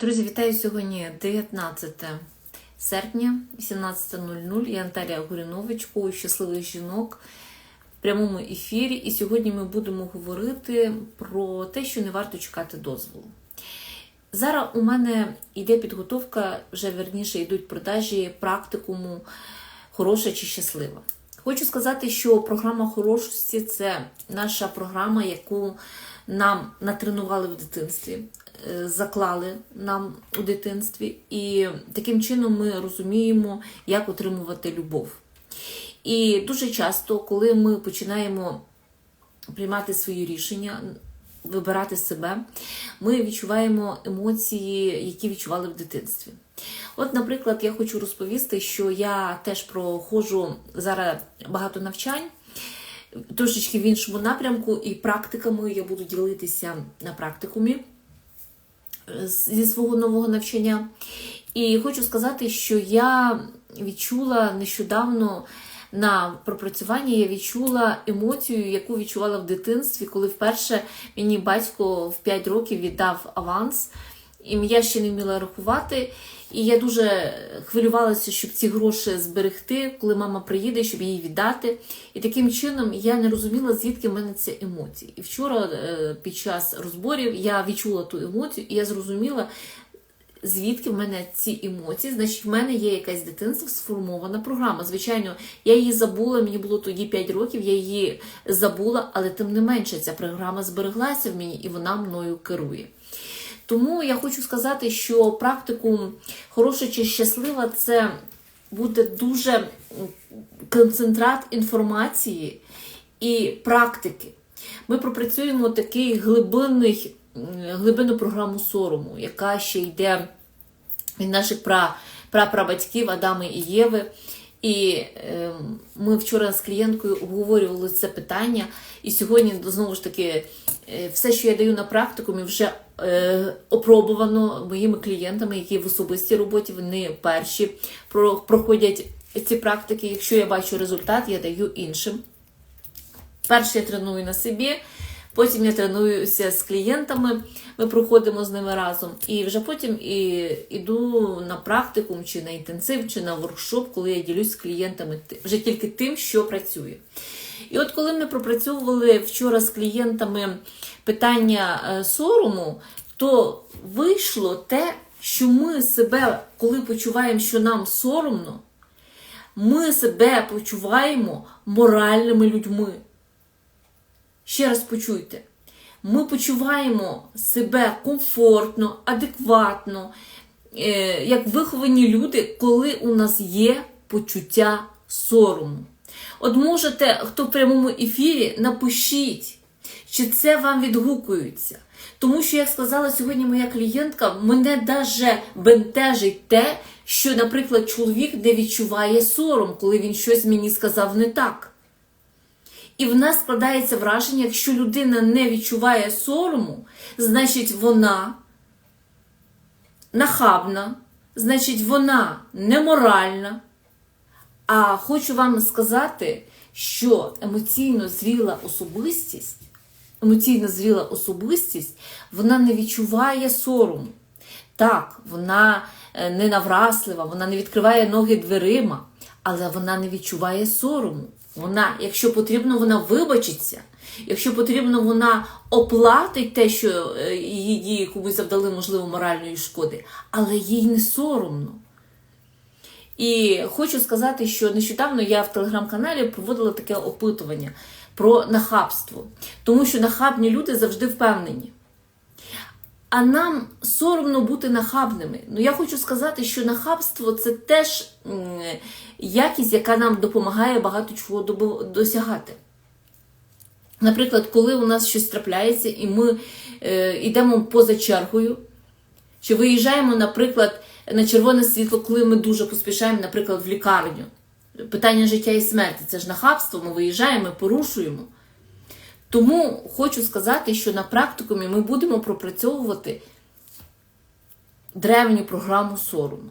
Друзі, вітаю сьогодні 19 серпня, 18.00. Я Наталія Горінович, коуч щасливих жінок в прямому ефірі. І сьогодні ми будемо говорити про те, що не варто чекати дозволу. Зараз у мене йде підготовка, вже верніше йдуть продажі практикуму хороша чи щаслива. Хочу сказати, що програма хорошості це наша програма, яку нам натренували в дитинстві, заклали нам у дитинстві, і таким чином ми розуміємо, як отримувати любов. І дуже часто, коли ми починаємо приймати свої рішення, вибирати себе, ми відчуваємо емоції, які відчували в дитинстві. От, наприклад, я хочу розповісти, що я теж проходжу зараз багато навчань, трошечки в іншому напрямку, і практиками я буду ділитися на практикумі е, зі свого нового навчання. І хочу сказати, що я відчула нещодавно на пропрацюванні, я відчула емоцію, яку відчувала в дитинстві, коли вперше мені батько в 5 років віддав аванс, і я ще не вміла рахувати. І я дуже хвилювалася, щоб ці гроші зберегти, коли мама приїде, щоб її віддати. І таким чином я не розуміла, звідки в мене ці емоції. І вчора, е, під час розборів, я відчула ту емоцію, і я зрозуміла, звідки в мене ці емоції. Значить, в мене є якась дитинство сформована програма. Звичайно, я її забула, мені було тоді 5 років, я її забула, але тим не менше ця програма збереглася в мені і вона мною керує. Тому я хочу сказати, що практикум хороша чи щаслива це буде дуже концентрат інформації і практики. Ми пропрацюємо такий глибинний, глибинну програму сорому, яка ще йде від наших пра, прапрабатьків Адами і Єви. І е, ми вчора з клієнткою обговорювали це питання. І сьогодні, знову ж таки, е, все, що я даю на практикумі, вже е, опробувано моїми клієнтами, які в особистій роботі вони перші проходять ці практики. Якщо я бачу результат, я даю іншим. Перше я треную на собі. Потім я тренуюся з клієнтами, ми проходимо з ними разом. І вже потім і, іду на практикум, чи на інтенсив, чи на воркшоп, коли я ділюсь з клієнтами вже тільки тим, що працює. І от коли ми пропрацьовували вчора з клієнтами питання е, сорому, то вийшло те, що ми себе, коли почуваємо, що нам соромно, ми себе почуваємо моральними людьми. Ще раз почуйте, ми почуваємо себе комфортно, адекватно, е, як виховані люди, коли у нас є почуття сорому. От можете, хто в прямому ефірі, напишіть, чи це вам відгукується. Тому що, як сказала сьогодні моя клієнтка, мене даже бентежить те, що, наприклад, чоловік не відчуває сором, коли він щось мені сказав не так. І в нас складається враження, якщо людина не відчуває сорому, значить вона нахабна, значить вона неморальна. А хочу вам сказати, що емоційно зріла особистість, емоційно зріла особистість, вона не відчуває сорому. Так, вона е, не навраслива, вона не відкриває ноги дверима, але вона не відчуває сорому. Вона, якщо потрібно, вона вибачиться. Якщо потрібно, вона оплатить те, що е, її дії комусь завдали, можливо, моральної шкоди, але їй не соромно. І хочу сказати, що нещодавно я в телеграм-каналі проводила таке опитування про нахабство, тому що нахабні люди завжди впевнені. А нам соромно бути нахабними. Ну, я хочу сказати, що нахабство це теж якість, яка нам допомагає багато чого досягати. Наприклад, коли у нас щось трапляється, і ми е, йдемо поза чергою, чи виїжджаємо, наприклад, на червоне світло, коли ми дуже поспішаємо, наприклад, в лікарню. Питання життя і смерті це ж нахабство, ми виїжджаємо, порушуємо. Тому хочу сказати, що на практикумі ми будемо пропрацьовувати древню програму сорому.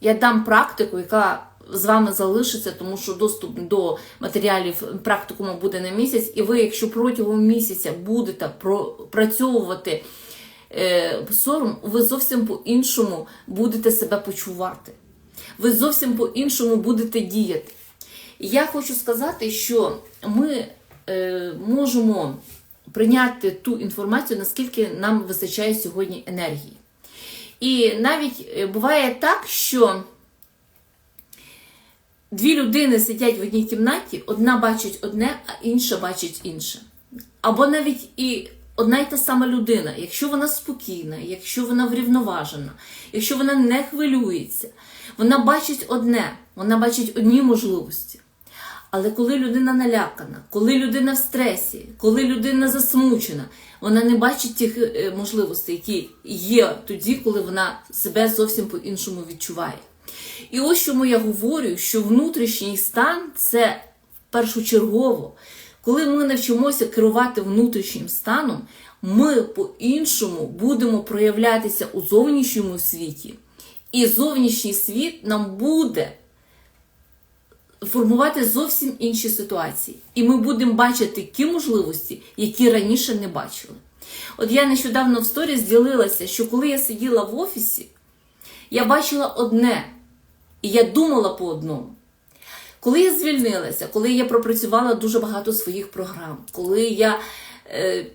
Я дам практику, яка з вами залишиться, тому що доступ до матеріалів практикуму буде на місяць, і ви, якщо протягом місяця будете пропрацьовувати е, сором, ви зовсім по-іншому будете себе почувати. Ви зовсім по-іншому будете діяти. І я хочу сказати, що ми можемо прийняти ту інформацію, наскільки нам вистачає сьогодні енергії. І навіть е, буває так, що дві людини сидять в одній кімнаті, одна бачить одне, а інша бачить інше. Або навіть і одна й та сама людина, якщо вона спокійна, якщо вона врівноважена, якщо вона не хвилюється, вона бачить одне, вона бачить одні можливості. Але коли людина налякана, коли людина в стресі, коли людина засмучена, вона не бачить тих е, можливостей, які є тоді, коли вона себе зовсім по-іншому відчуває. І ось чому я говорю, що внутрішній стан це першочергово. Коли ми навчимося керувати внутрішнім станом, ми по-іншому будемо проявлятися у зовнішньому світі, і зовнішній світ нам буде формувати зовсім інші ситуації. І ми будемо бачити ті можливості, які раніше не бачили. От я нещодавно в сторіс ділилася, що коли я сиділа в офісі, я бачила одне, і я думала по одному. Коли я звільнилася, коли я пропрацювала дуже багато своїх програм, коли я е,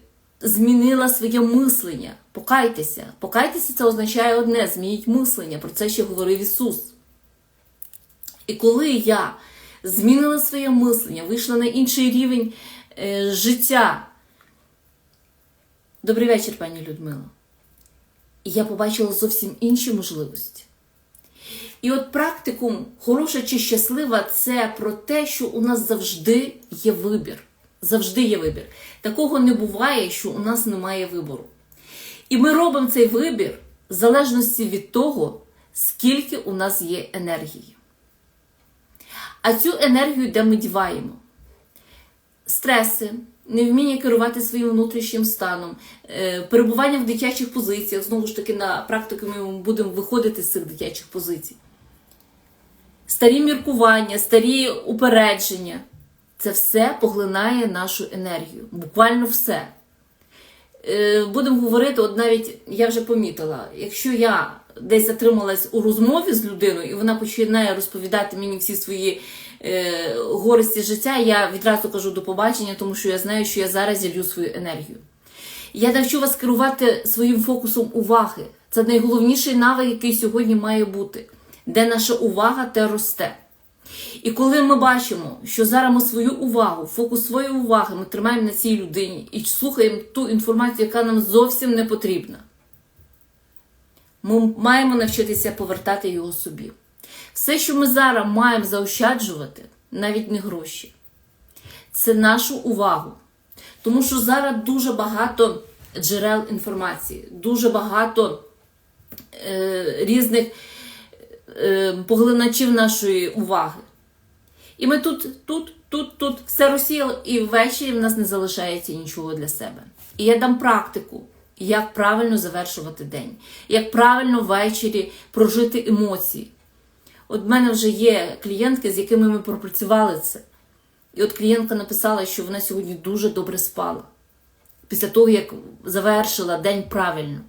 змінила своє мислення, покайтеся. Покайтеся це означає одне: змініть мислення. Про це ще говорив Ісус. І коли я змінила своє мислення, вийшла на інший рівень е, життя. Добрий вечір, пані Людмила. Я побачила зовсім інші можливості. І от практикум хороша чи щаслива це про те, що у нас завжди є вибір. Завжди є вибір. Такого не буває, що у нас немає вибору. І ми робимо цей вибір в залежності від того, скільки у нас є енергії. А цю енергію де ми діваємо? Стреси, невміння керувати своїм внутрішнім станом, е, перебування в дитячих позиціях. Знову ж таки, на практику ми будемо виходити з цих дитячих позицій. Старі міркування, старі упередження це все поглинає нашу енергію. Буквально все. Е, Будемо говорити, от навіть я вже помітила, якщо я десь затрималась у розмові з людиною, і вона починає розповідати мені всі свої е, гористі життя, я відразу кажу до побачення, тому що я знаю, що я зараз зілью свою енергію. Я навчу вас керувати своїм фокусом уваги. Це найголовніший навик, який сьогодні має бути, де наша увага те росте. І коли ми бачимо, що зараз ми свою увагу, фокус своєї уваги ми тримаємо на цій людині і слухаємо ту інформацію, яка нам зовсім не потрібна, ми маємо навчитися повертати його собі. Все, що ми зараз маємо заощаджувати, навіть не гроші, це нашу увагу. Тому що зараз дуже багато джерел інформації, дуже багато е, різних е, поглиначів нашої уваги. І ми тут, тут, тут, тут все розсіяли, і ввечері в нас не залишається нічого для себе. І я дам практику, як правильно завершувати день, як правильно ввечері прожити емоції. От в мене вже є клієнтки, з якими ми пропрацювали це. І от клієнтка написала, що вона сьогодні дуже добре спала. Після того, як завершила день правильно,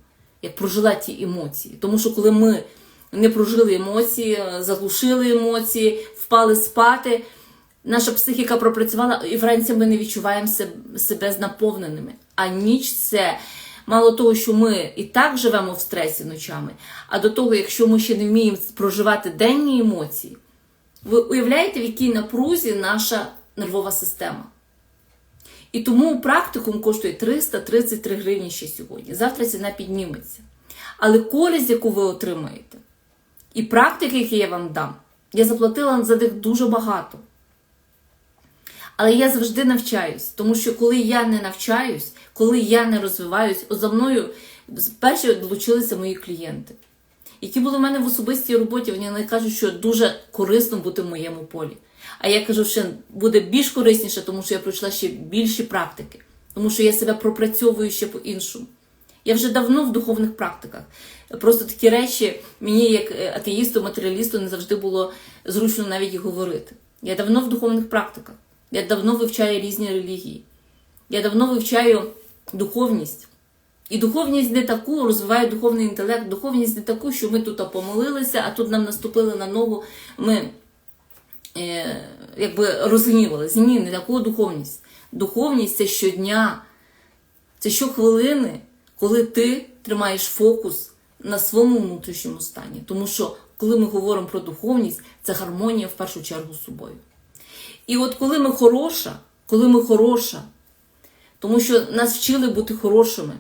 як прожила ті емоції. Тому що коли ми не прожили емоції, заглушили емоції, впали спати, наша психіка пропрацювала, і вранці ми не відчуваємо себе наповненими. А ніч це мало того, що ми і так живемо в стресі ночами, а до того, якщо ми ще не вміємо проживати денні емоції, ви уявляєте, в якій напрузі наша нервова система. І тому практикум коштує 333 гривні ще сьогодні. Завтра ціна підніметься. Але користь, яку ви отримаєте, і практики, які я вам дам, я заплатила за них дуже багато. Але я завжди навчаюсь, тому що коли я не навчаюсь, коли я не розвиваюсь, за мною перші долучилися мої клієнти, які були в мене в особистій роботі, вони кажуть, що дуже корисно бути в моєму полі. А я кажу, що буде більш корисніше, тому що я пройшла ще більші практики, тому що я себе пропрацьовую ще по-іншому. Я вже давно в духовних практиках. Просто такі речі мені, як атеїсту, матеріалісту, не завжди було зручно навіть говорити. Я давно в духовних практиках. Я давно вивчаю різні релігії. Я давно вивчаю духовність. І духовність не таку, розвиває духовний інтелект, духовність не таку, що ми тут помолилися, а тут нам наступили на ногу, ми е, якби розгнівалися. Ні, не таку духовність. Духовність це щодня, це щохвилини, коли ти тримаєш фокус на своєму внутрішньому стані. Тому що, коли ми говоримо про духовність, це гармонія в першу чергу з собою. І от коли ми хороша, коли ми хороша, тому що нас вчили бути хорошими.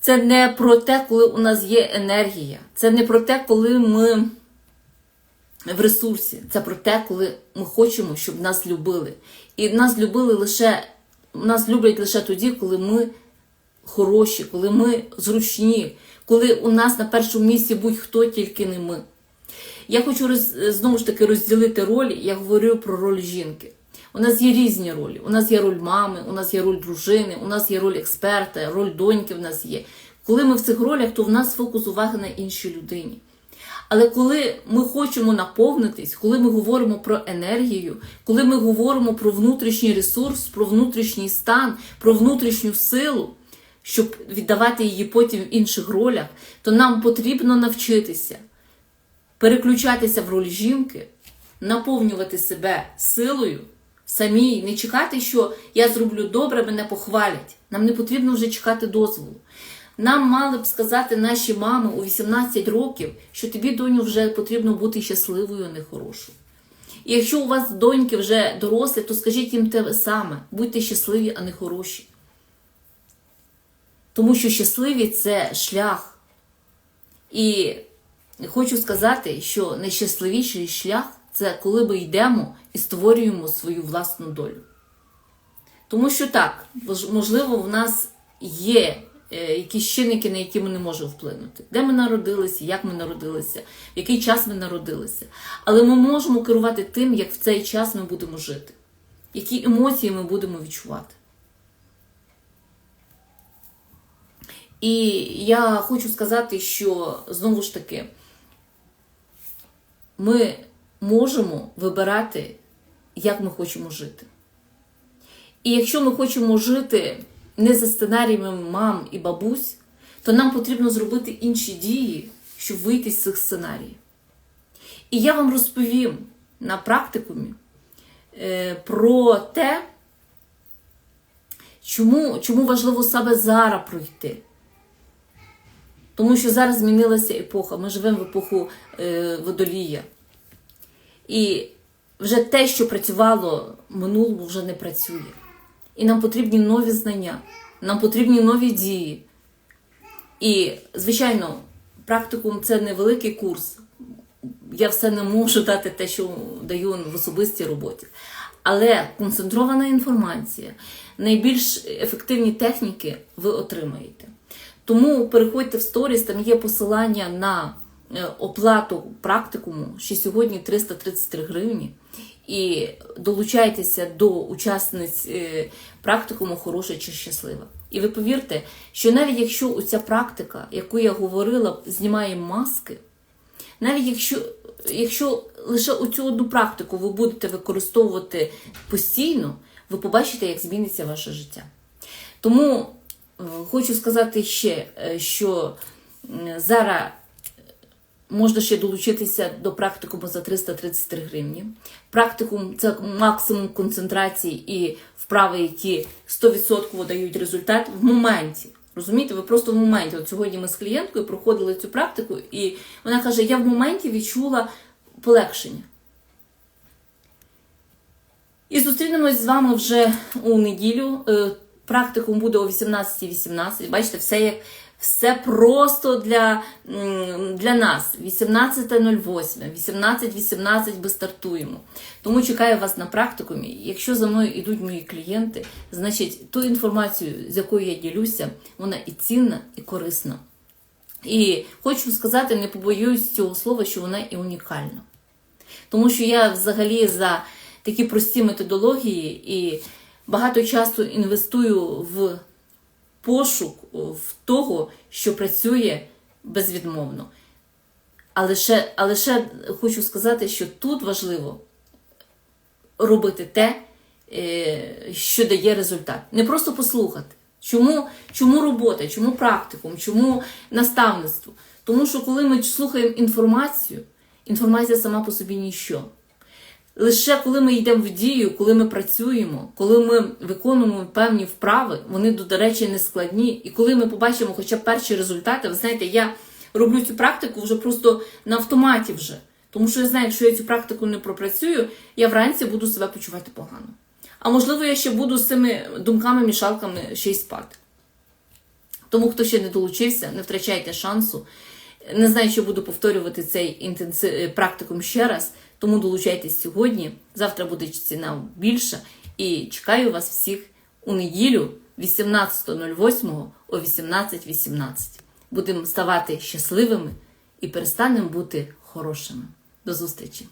Це не про те, коли у нас є енергія. Це не про те, коли ми в ресурсі. Це про те, коли ми хочемо, щоб нас любили. І нас любили лише, нас люблять лише тоді, коли ми хороші, коли ми зручні, коли у нас на першому місці будь-хто, тільки не ми. Я хочу роз, знову ж таки розділити ролі. Я говорю про роль жінки. У нас є різні ролі. У нас є роль мами, у нас є роль дружини, у нас є роль експерта, роль доньки в нас є. Коли ми в цих ролях, то в нас фокус уваги на іншій людині. Але коли ми хочемо наповнитись, коли ми говоримо про енергію, коли ми говоримо про внутрішній ресурс, про внутрішній стан, про внутрішню силу, щоб віддавати її потім в інших ролях, то нам потрібно навчитися переключатися в роль жінки, наповнювати себе силою самій, не чекати, що я зроблю добре, мене похвалять. Нам не потрібно вже чекати дозволу. Нам мали б сказати наші мами у 18 років, що тобі, доню, вже потрібно бути щасливою, а не хорошою. І якщо у вас доньки вже дорослі, то скажіть їм те саме: будьте щасливі, а не хороші. Тому що щасливі це шлях. І хочу сказати, що найщасливіший шлях це коли ми йдемо і створюємо свою власну долю. Тому що так, можливо, в нас є е, якісь чинники, на які ми не можемо вплинути. Де ми народилися, як ми народилися, в який час ми народилися. Але ми можемо керувати тим, як в цей час ми будемо жити, які емоції ми будемо відчувати. І я хочу сказати, що знову ж таки ми можемо вибирати, як ми хочемо жити. І якщо ми хочемо жити не за сценаріями мам і бабусь, то нам потрібно зробити інші дії, щоб вийти з цих сценаріїв. І я вам розповім на практикумі е, про те, чому, чому важливо саме зараз пройти. Тому що зараз змінилася епоха. Ми живемо в епоху е, водолія. І вже те, що працювало минулому, вже не працює. І нам потрібні нові знання, нам потрібні нові дії. І, звичайно, практикум це невеликий курс. Я все не можу дати те, що даю в особистій роботі. Але концентрована інформація, найбільш ефективні техніки ви отримаєте. Тому переходьте в сторіс, там є посилання на е, оплату практикуму, що сьогодні 333 гривні. І долучайтеся до учасниць е, практикуму хороша чи щаслива. І ви повірте, що навіть якщо ця практика, яку я говорила, знімає маски, навіть якщо якщо лише оцю одну практику ви будете використовувати постійно, ви побачите, як зміниться ваше життя. Тому Хочу сказати ще, е, що зараз можна ще долучитися до практикуму за 333 гривні. Практикум це максимум концентрації і вправи, які 100% дають результат в моменті. Розумієте, ви просто в моменті. От сьогодні ми з клієнткою проходили цю практику, і вона каже: я в моменті відчула полегшення. І зустрінемось з вами вже у неділю. Практикум буде о 18.18. .18. Бачите, все як все просто для для нас. 18.08, 18.18 ми стартуємо. Тому чекаю вас на практикумі. Якщо за мною йдуть мої клієнти, значить ту інформацію, з якою я ділюся, вона і цінна, і корисна. І хочу сказати, не побоююсь цього слова, що вона і унікальна. Тому що я взагалі за такі прості методології і багато часу інвестую в пошук в того, що працює безвідмовно. Але ще, але ще хочу сказати, що тут важливо робити те, е, що дає результат. Не просто послухати, Чому, чому робота, чому практикум, чому наставництво? Тому що коли ми слухаємо інформацію, інформація сама по собі ніщо. Лише коли ми йдемо в дію, коли ми працюємо, коли ми виконуємо певні вправи, вони, до речі, не складні. І коли ми побачимо хоча б перші результати, ви знаєте, я роблю цю практику вже просто на автоматі вже. Тому що я знаю, якщо я цю практику не пропрацюю, я вранці буду себе почувати погано. А можливо, я ще буду з цими думками, мішалками ще й спати. Тому, хто ще не долучився, не втрачайте шансу. Не знаю, чи буду повторювати цей інтенсив практикум ще раз, тому долучайтесь сьогодні. Завтра буде ціна більша. І чекаю вас всіх у неділю 18.08 о 18.18. Будемо ставати щасливими і перестанемо бути хорошими. До зустрічі!